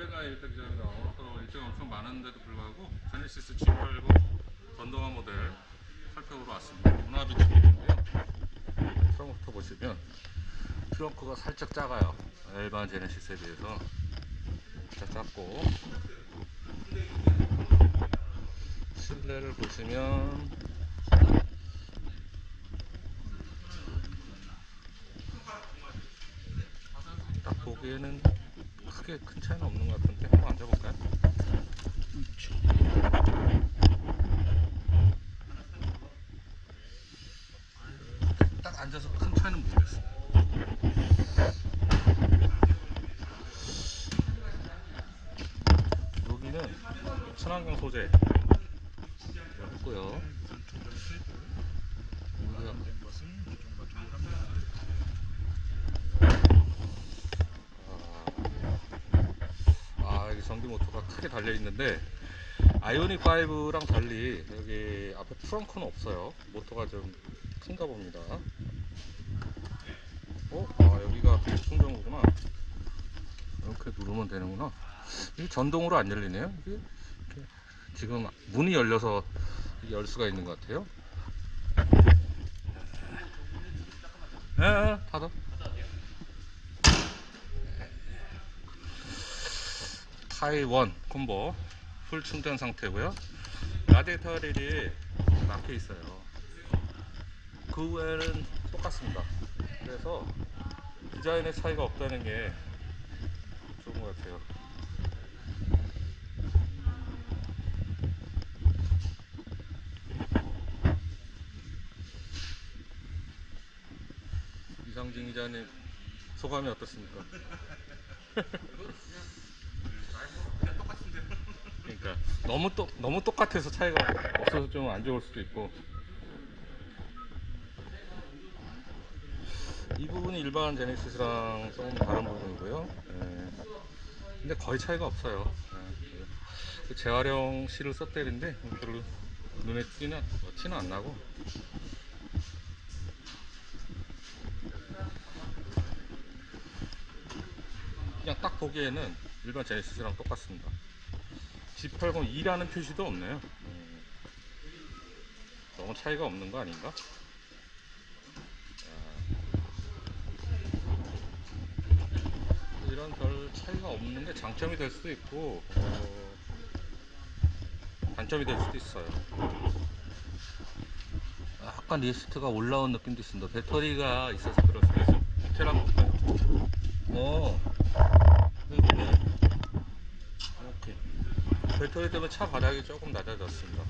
앞에가 이렇게 디자인이다. 또 일정 엄청 많은데도 불구하고 제네시스 G80 전동화 모델 살펴보러 왔습니다. 문화비 쪽인데요. 트렁크부터 보시면 트렁크가 살짝 작아요. 일반 제네시스에 비해서 살짝 작고 실내를 보시면 딱 보기에는 크게 큰 차이는 없는 것 같은데 한번 앉아볼까요? 딱 앉아서 큰 차이는 모르겠어요. 여기는 친환경 소재 있고요. 여기가 아, 여기 전기 모터가 크게 달려 있는데 아이오닉 5랑 달리 여기 앞에 트렁크는 없어요. 모터가 좀 큰가 봅니다. 어? 아, 여기가 충전구구나. 이렇게 누르면 되는구나. 이게 전동으로 안 열리네요. 이게 지금 문이 열려서 열 수가 있는 것 같아요. 예, 예, 닫아. 타이원 콤보 풀 충전 상태고요. 라디에이터 릴이 막혀 있어요. 그 외에는 똑같습니다. 그래서 디자인의 차이가 없다는 게 좋은 것 같아요. 이상진 기자님 소감이 어떻습니까? 너무 똑 너무 똑같아서 차이가 없어서 좀 안 좋을 수도 있고 이 부분이 일반 제네시스랑 조금 다른 부분이고요. 예. 근데 거의 차이가 없어요. 예. 그 재활용 실을 썼대는데 별로 눈에 띄는 뭐 티는 안 나고 그냥 딱 보기에는 일반 제네시스랑 똑같습니다. G80E라는 표시도 없네요. 음, 너무 차이가 없는 거 아닌가? 아, 이런 별 차이가 없는 게 장점이 될 수도 있고 어, 단점이 될 수도 있어요. 아, 약간 리스트가 올라온 느낌도 있습니다. 배터리가 있어서 그럴 수도 있어요. 테라 어, 보면 이렇게 배터리 때문에 차 바닥이 조금 낮아졌습니다.